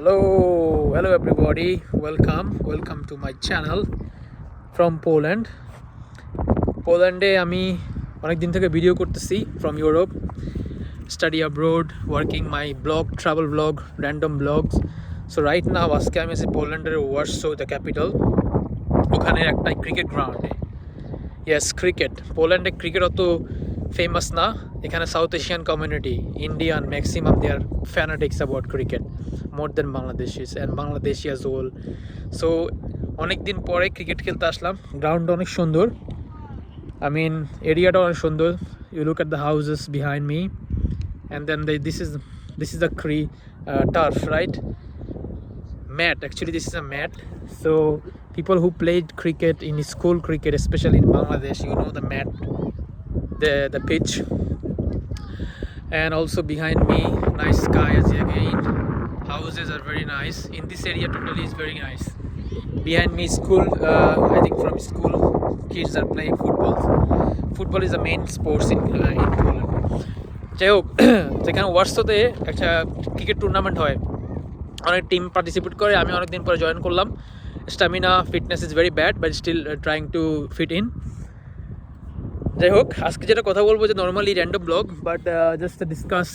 Hello, hello everybody. Welcome, welcome to my channel from Poland. পোল্যান্ডে আমি অনেক দিন থেকে ভিডিও করতেছি from Europe study abroad working my blog travel blog random blogs so right now আজকে আমি আছি পোল্যান্ডের ওয়ার্সো দ্য ক্যাপিটাল ওখানে একটা ক্রিকেট গ্রাউন্ডে ইয়েস ক্রিকেট পোল্যান্ডে ক্রিকেট অত ফেমাস না এখানে south Asian community Indian maximum they are fanatics about cricket more than Bangladeshis and Bangladeshi as well so অনেক দিন পরে ক্রিকেট খেলতে আসলাম গ্রাউন্ডটা অনেক সুন্দর I mean, area অনেক সুন্দর you look at the houses behind me and then they, this is this is the cree uh, turf right mat actually this is a mat so people who played cricket in school cricket especially in bangladesh you know the mat the the pitch and also behind me nice sky as again houses are very nice in this area totally is very nice behind me school uh, i think from school kids are playing football football is the main sports in uh, in Poland যাই হোক যেখানে ওয়ার্সোতে একটা cricket tournament হয় অনেক team participate করে আমি অনেকদিন পরে জয়েন করলাম stamina fitness is very bad but still trying to fit in যাই হোক, আজকে যেটা কথা বলব যে normally random blog but just discuss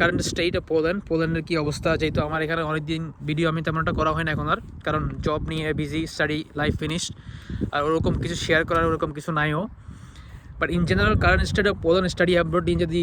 current state of Poland পোল্যান্ডের কী অবস্থা, যেহেতু আমার এখানে অনেকদিন ভিডিও আমি তেমন একটা করা হয় না এখন আর, কারণ জব নিয়ে বিজি স্টাডি লাইফ ফিনিশড আর ওরকম কিছু শেয়ার করার ওরকম কিছু নাইও। But in general current state of Poland study abroad নিয়ে যদি,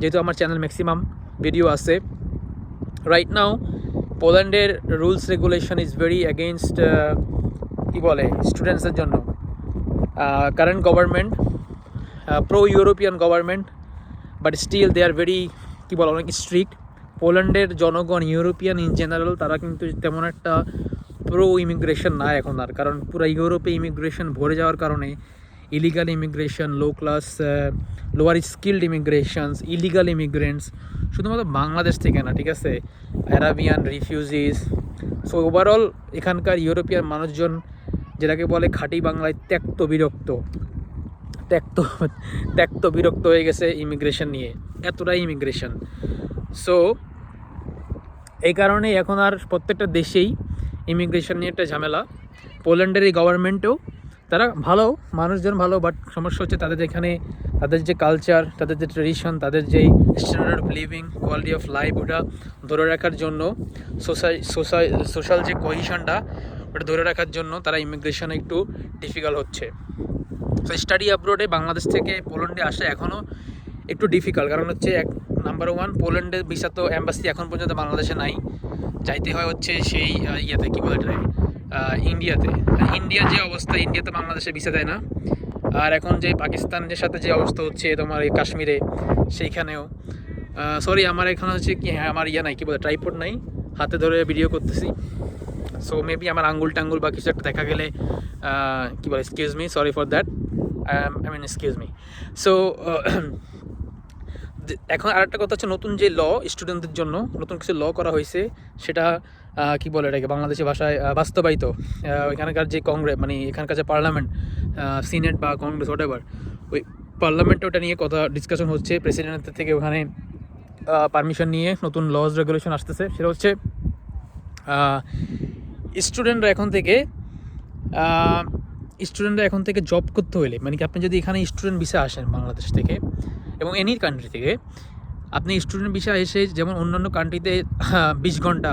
যেহেতু আমার চ্যানেল ম্যাক্সিমাম ভিডিও আছে রাইট নাও পোল্যান্ডের rules regulation is very against কী বলে স্টুডেন্টসের জন্য। Current government pro European government but still they are very কী বলে অনেক স্ট্রিক্ট পোল্যান্ডের জনগণ ইউরোপিয়ান ইন জেনারেল তারা কিন্তু তেমন একটা প্রো ইমিগ্রেশন না এখন আর। কারণ পুরো ইউরোপে ইমিগ্রেশন ভরে যাওয়ার কারণে illegal immigration low class lower skilled immigrations illegal immigrants শুধুমাত্র বাংলাদেশ থেকে না, ঠিক আছে? অ্যারাবিয়ান রিফিউজিস সো ওভারঅল এখানকার ইউরোপিয়ান মানুষজন যেটাকে বলে খাঁটি বাংলায় ত্যক্ত, বিরক্ত। ত্যক্ত ত্যক্ত বিরক্ত হয়ে গেছে ইমিগ্রেশন নিয়ে। এতটাই ইমিগ্রেশন সো এই কারণে এখন আর প্রত্যেকটা দেশেই ইমিগ্রেশন নিয়ে একটা ঝামেলা। পোল্যান্ডের এই গভর্নমেন্টেও তারা ভালো, মানুষজন ভালো বাট সমস্যা হচ্ছে তাদের এখানে তাদের যে কালচার তাদের যে ট্রেডিশন তাদের যে standard of living quality of life ওটা ধরে রাখার জন্য সোসাই সোসাই সোশ্যাল যে কহিশনটা ওটা ধরে রাখার জন্য তারা ইমিগ্রেশনে একটু ডিফিকাল্ট হচ্ছে। স্টাডি আব্রোডে বাংলাদেশ থেকে পোল্যান্ডে আসা এখনও একটু ডিফিকাল্ট কারণ হচ্ছে এক নাম্বার ওয়ান পোল্যান্ডের ভিসা তো অ্যাম্বাসি এখন পর্যন্ত বাংলাদেশে নাই। যাইতে হয় হচ্ছে সেই ইয়েতে কী বলে আহ, ইন্ডিয়াতে ইন্ডিয়ার যে অবস্থা ইন্ডিয়াতে বাংলাদেশে ভিসা দেয় না। আর এখন যে পাকিস্তানের সাথে যে অবস্থা হচ্ছে তোমার এই কাশ্মীরে সেইখানেও। সরি আমার এখানে হচ্ছে কি হ্যাঁ আমার ইয়ে নাই কী বলে ট্রাইপোর্ট নাই। হাতে ধরে ভিডিও করতেছি। সো মেবি আমার আঙ্গুল টাঙ্গুল বা কিছু একটা দেখা গেলে কি বলে excuse me sorry for that I mean excuse me so এখন আরেকটা কথা হচ্ছে নতুন যে ল স্টুডেন্টদের জন্য নতুন কিছু ল করা হয়েছে, সেটা কি বলে এটাকে, বাংলাদেশি ভাষায় বাস্তবায়িত। এখানকার যে কংগ্রেস মানে এখানকার যে পার্লামেন্ট সিনেট বা কংগ্রেস হোয়াট এভার ওই পার্লামেন্টে ওটা নিয়ে কথা ডিসকাশন হচ্ছে। প্রেসিডেন্টের থেকে ওখানে পারমিশন নিয়ে নতুন লজ রেগুলেশন আসতেছে। সেটা হচ্ছে স্টুডেন্টরা এখন থেকে স্টুডেন্টরা এখন থেকে জব করতে হলে মানে কি আপনি যদি এখানে স্টুডেন্ট ভিসা আসেন বাংলাদেশ থেকে এবং এনি কান্ট্রি থেকে, আপনি স্টুডেন্ট ভিসা এসে যেমন অন্যান্য কান্ট্রিতে বিশ ঘণ্টা,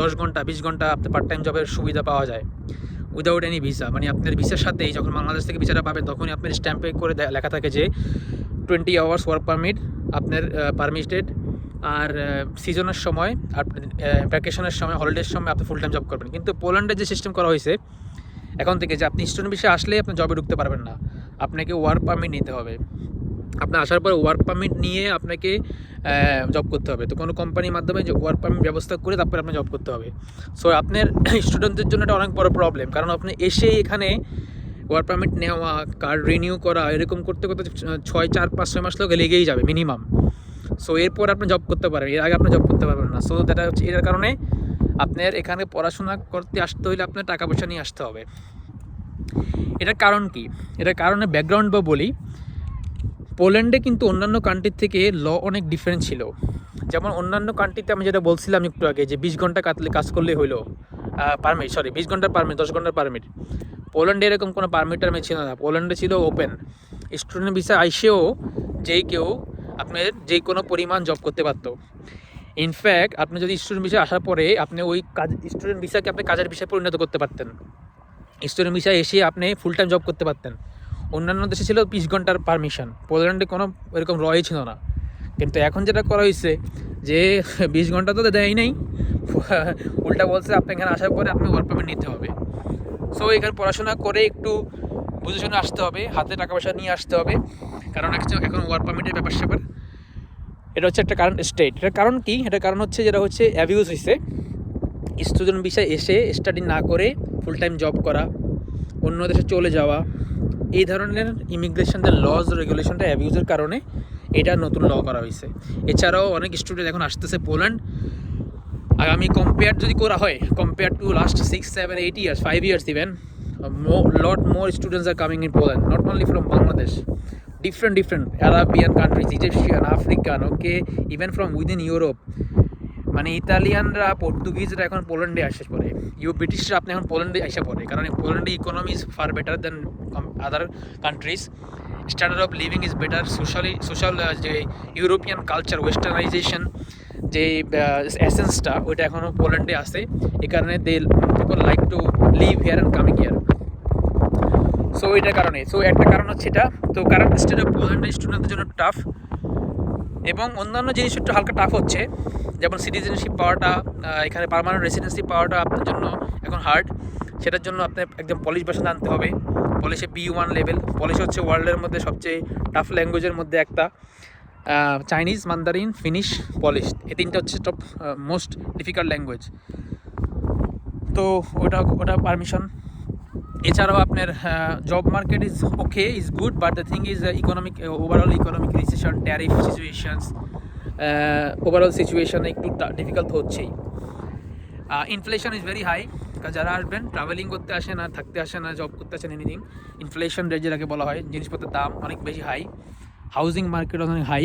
দশ ঘণ্টা, বিশ ঘণ্টা আপনি পার্ট টাইম জবের সুবিধা পাওয়া যায় উইদাউট এনি ভিসা মানে আপনার ভিসার সাথেই যখন বাংলাদেশ থেকে ভিসাটা পাবেন, তখনই আপনার স্ট্যাম্পে করে লেখা থাকে যে টোয়েন্টি আওয়ার্স ওয়ার্ক পারমিট আপনার পারমিটেড আর সিজনের সময় আপনি ভ্যাকেশনের সময় হলিডের সময় আপনি ফুল টাইম জব করবেন। কিন্তু পোল্যান্ডের যে সিস্টেম করা হয়েছে এখন থেকে যে আপনি স্টুডেন্ট বিষয়ে আসলে আপনি জবে ঢুকতে পারবেন না। আপনাকে ওয়ার্ক পারমিট নিতে হবে। আপনি আসার পর ওয়ার্ক পারমিট নিয়ে আপনাকে জব করতে হবে। তো কোনো কোম্পানির মাধ্যমে যে ওয়ার্ক পারমিট ব্যবস্থা করে তারপরে আপনি জব করতে হবে। সো আপনার স্টুডেন্টদের জন্য এটা অনেক বড় প্রবলেম কারণ আপনি এসে এখানে ওয়ার্ক পারমিট নেওয়া কার্ড রিনিউ করা, এরকম করতে করতে ছয়, চার, পাঁচ, ছয় মাস লোক লেগেই যাবে মিনিমাম সো এরপর আপনি জব করতে পারেন এর আগে আপনি জব করতে পারবেন না। সো দ্যাট হচ্ছে এর কারণে আপনার এখানে পড়াশোনা করতে আসতে হলে আপনার টাকা পয়সা নিয়ে আসতে হবে। এটার কারণ কি? এটার কারণে ব্যাকগ্রাউন্ড বা বলি, পোল্যান্ডে কিন্তু অন্যান্য কান্ট্রির থেকে ল অনেক ডিফারেন্ট ছিল। যেমন অন্যান্য কান্ট্রিতে আমি যেটা বলছিলাম একটু আগে যে বিশ ঘণ্টা কাতলে কাজ করলে হইল পারমিট সরি বিশ ঘণ্টার পারমিট দশ ঘণ্টার পারমিট পোল্যান্ডে এরকম কোনো পারমিট টারমিট ছিল না। পোল্যান্ডে ছিল ওপেন স্টুডেন্ট ভিসা আইসেও যেই কেউ আপনার যে কোনো পরিমাণ জব করতে পারতো। ইনফ্যাক্ট আপনি যদি স্টুডেন্ট ভিসা আসার পরে আপনি ওই কাজ স্টুডেন্ট ভিসাকে আপনি কাজের বিষয়ে পরিণত করতে পারতেন। স্টুডেন্ট ভিসা এসে আপনি ফুল টাইম জব করতে পারতেন। অন্যান্য দেশে ছিল বিশ ঘণ্টার পারমিশন পোল্যান্ডে কোনো এরকম রয় ছিল না। কিন্তু এখন যেটা করা হয়েছে, যে বিশ ঘণ্টা তো দেয় নাই। উল্টা বলছে, আপনি এখানে আসার পরে আপনি ওয়ার্ক পারমিট নিতে হবে। সো এখানে পড়াশোনা করে একটু বুঝে শুনে আসতে হবে, হাতে টাকা পয়সা নিয়ে আসতে হবে। কারণ এখন ওয়ার্ক পারমিটের ব্যাপার স্যাপার এটা হচ্ছে একটা কারণ স্টেট এটার কারণ কি? এটার কারণ হচ্ছে যেটা হচ্ছে অ্যাবিউজ হয়েছে স্টুডেন্ট বিষয় এসে স্টাডি না করে ফুল টাইম জব করা, অন্য দেশে চলে যাওয়া, এই ধরনের ইমিগ্রেশনদের লজ রেগুলেশনটা অ্যাবিউজের কারণে এটা নতুন ল করা হয়েছে এছাড়াও অনেক স্টুডেন্ট এখন আসতেছে পোল্যান্ড আগামী কম্পেয়ার যদি করা হয় compare to last six seven eight years five years even lot more students are coming in Poland not only from Bangladesh different different Arabian countries, Egyptian, African, okay, even from within Europe. মানে ইতালিয়ানরা পর্তুগিজরা এখন পোল্যান্ডে আসে পড়ে you ব্রিটিশরা আপনি এখন পোল্যান্ডে আসে পড়ে। কারণ পোল্যান্ডে economy is far better than other countries standard of living is better socially social যে ইউরোপিয়ান কালচার ওয়েস্টার্নাইজেশন যে এসেন্সটা ওইটা এখনও পোল্যান্ডে আসে এই কারণে they like to live here and coming here so এটার কারণে। সো একটা কারণ হচ্ছে এটা। তো কারণ স্টেট অফ পোল্যান্ডের স্টুডেন্টদের জন্য টাফ এবং অন্যান্য জিনিস একটু হালকা টাফ হচ্ছে। যেমন সিটিজেনশিপ পাওয়াটা এখানে পার্মানেন্ট রেসিডেন্সি পাওয়াটা আপনার জন্য এখন হার্ড সেটার জন্য আপনি একদম পলিশ ভাষা জানতে হবে। পলিশে বি ওয়ান লেভেল পলিশ হচ্ছে ওয়ার্ল্ডের মধ্যে সবচেয়ে টাফ ল্যাঙ্গুয়েজের মধ্যে একটা। চাইনিজ মান্দারিন ফিনিশ পলিশ এই তিনটা হচ্ছে টপ মোস্ট ডিফিকাল্ট ল্যাঙ্গুয়েজ তো ওটা ওটা পারমিশন এছাড়াও আপনার job market is okay is good but the thing is economic overall economic recession tariff situations overall situation একটু ডিফিকাল্ট হচ্ছেই। ইনফ্লেশন ইজ ভেরি হাই যারা আসবেন ট্রাভেলিং করতে আসে না, থাকতে আসে না জব করতে আসেন এনিথিং ইনফ্লেশন রেট যেটাকে বলা হয়, জিনিসপত্রের দাম অনেক বেশি হাই হাউজিং মার্কেট অনেক হাই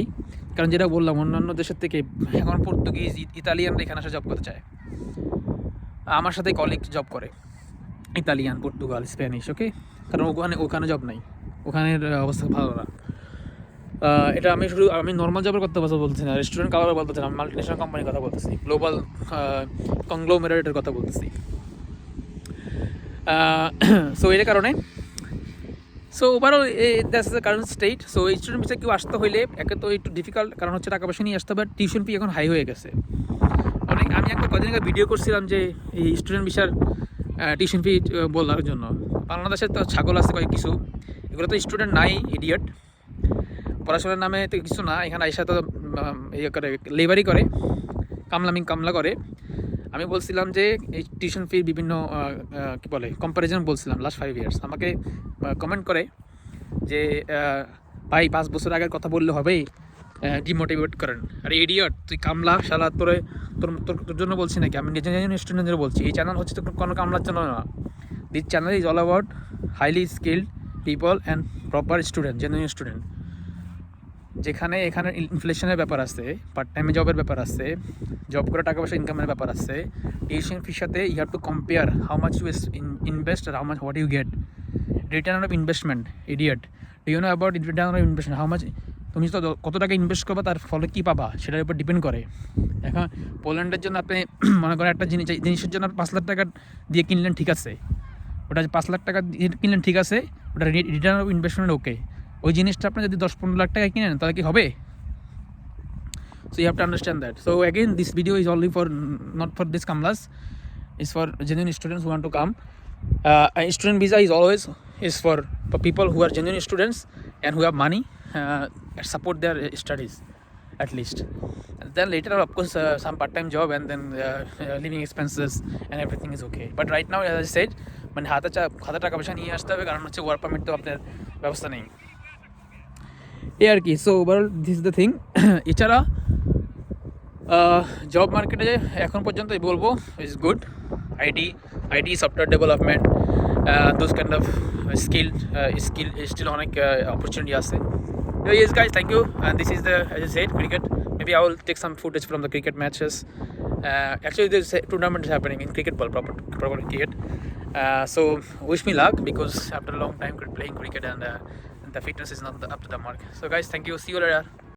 কারণ যেটা বললাম, অন্যান্য দেশের থেকে, এখন পর্তুগিজ, ইতালিয়ানরা এখানে আসে জব করতে চায়। আমার সাথে কলিগ জব করে। ইতালিয়ান, পর্তুগাল, স্প্যানিশ ওকে কারণ ওখানে ওখানে জব নাই। ওখানের অবস্থা ভালো না। এটা আমি শুধু, আমি নর্মাল জবের কথা কথা বলছি না রেস্টুরেন্ট কালার বলতেছি না মাল্টি ন্যাশনাল কোম্পানির কথা বলতেছি গ্লোবাল কংগ্লোমেরেটের কথা বলতেছি। সো এর কারণে so overall that's the current state so এই স্টুডেন্ট ভিসা কেউ আসতে হইলে, একে তো একটু ডিফিকাল্ট কারণ হচ্ছে টাকা পয়সা নিয়ে আসতে হবে টিউশন ফি এখন হাই হয়ে গেছে। অনেক, আমি একটা কদিন আগে ভিডিও করছিলাম যে, এই স্টুডেন্ট ভিসার টিউশন ফি বলার জন্য। বাংলাদেশে তো ছাগল আছে কয়েক কিছু। এগুলো তো স্টুডেন্ট নাই ইডিয়ট পড়াশোনার নামে তো কিছু না, এখানে আইসা তো ইয়ে করে লেবারি করে, কামলামিং কামলা করে। আমি বলছিলাম যে, এই টিউশন ফি বিভিন্ন কি বলে কম্প্যারিজন বলছিলাম লাস্ট ফাইভ ইয়ার্স আমাকে কমেন্ট করে যে ভাই, পাঁচ বছর আগের কথা বললে হবে ডিমোটিভেট করেন। আর ইডিয়ট তুই কামলা, শালা, তোরে, তোর তোর জন্য বলছি নাকি? আমি নিজে নিজে স্টুডেন্টদের বলছি। এই চ্যানেল হচ্ছে তো কোনো কামলার জন্য না। This channel is all about highly skilled people and proper student genuine student যেখানে, এখানে ইনফ্লেশনের ব্যাপার আছে পার্ট টাইমে জবের ব্যাপার আছে জব করে টাকা পয়সা ইনকামের ব্যাপার আছে। টিউশন ফির সাথে you have to compare how much you invest are how much what you get return of investment idiot do you know about return of investment how much তুমি তো কত টাকা ইনভেস্ট করবে, তার ফলে কী পাবা? সেটার উপর ডিপেন্ড করে। এখন পোল্যান্ডের জন্য আপনি মনে করেন একটা জিনিস জিনিসের জন্য পাঁচ লাখ টাকা দিয়ে কিনলেন ঠিক আছে। ওটা পাঁচ লাখ টাকা দিয়ে কিনলেন ঠিক আছে, ওটা রিটার্ন অফ ইনভেস্টমেন্ট ওকে ওই জিনিসটা আপনি যদি দশ পনেরো লাখ টাকায় কিনেন, তাহলে কি হবে? So you have to understand that so again this video is only for not for this কামলাস is for genuine students one to come student visa is always is for people who are genuine students and who have money uh, support their uh, studies at least and then later of course uh, some part-time job and then uh, uh, living expenses and everything is okay but right now as i said মানে হাতে হাতে টাকা পয়সা নিয়ে আসতে হবে কারণ হচ্ছে ওয়ার্ক পারমিট তো আপনার ব্যবস্থা নেই এই আর কি so overall this the thing এছাড়া জব মার্কেটে এখন পর্যন্ত বলব is good IT IT software development Those kind of skill skill still অনেক অপরচুনিটি আছে Uh, yes, guys, thank you. And this is the, as I said, cricket. Maybe I will take some footage from the cricket matches. Uh, actually, this tournament is happening in cricket ball, proper, proper cricket. Uh, so wish me luck because after a long time playing cricket and uh, the fitness is not up to the mark. So, guys, thank you. See you later.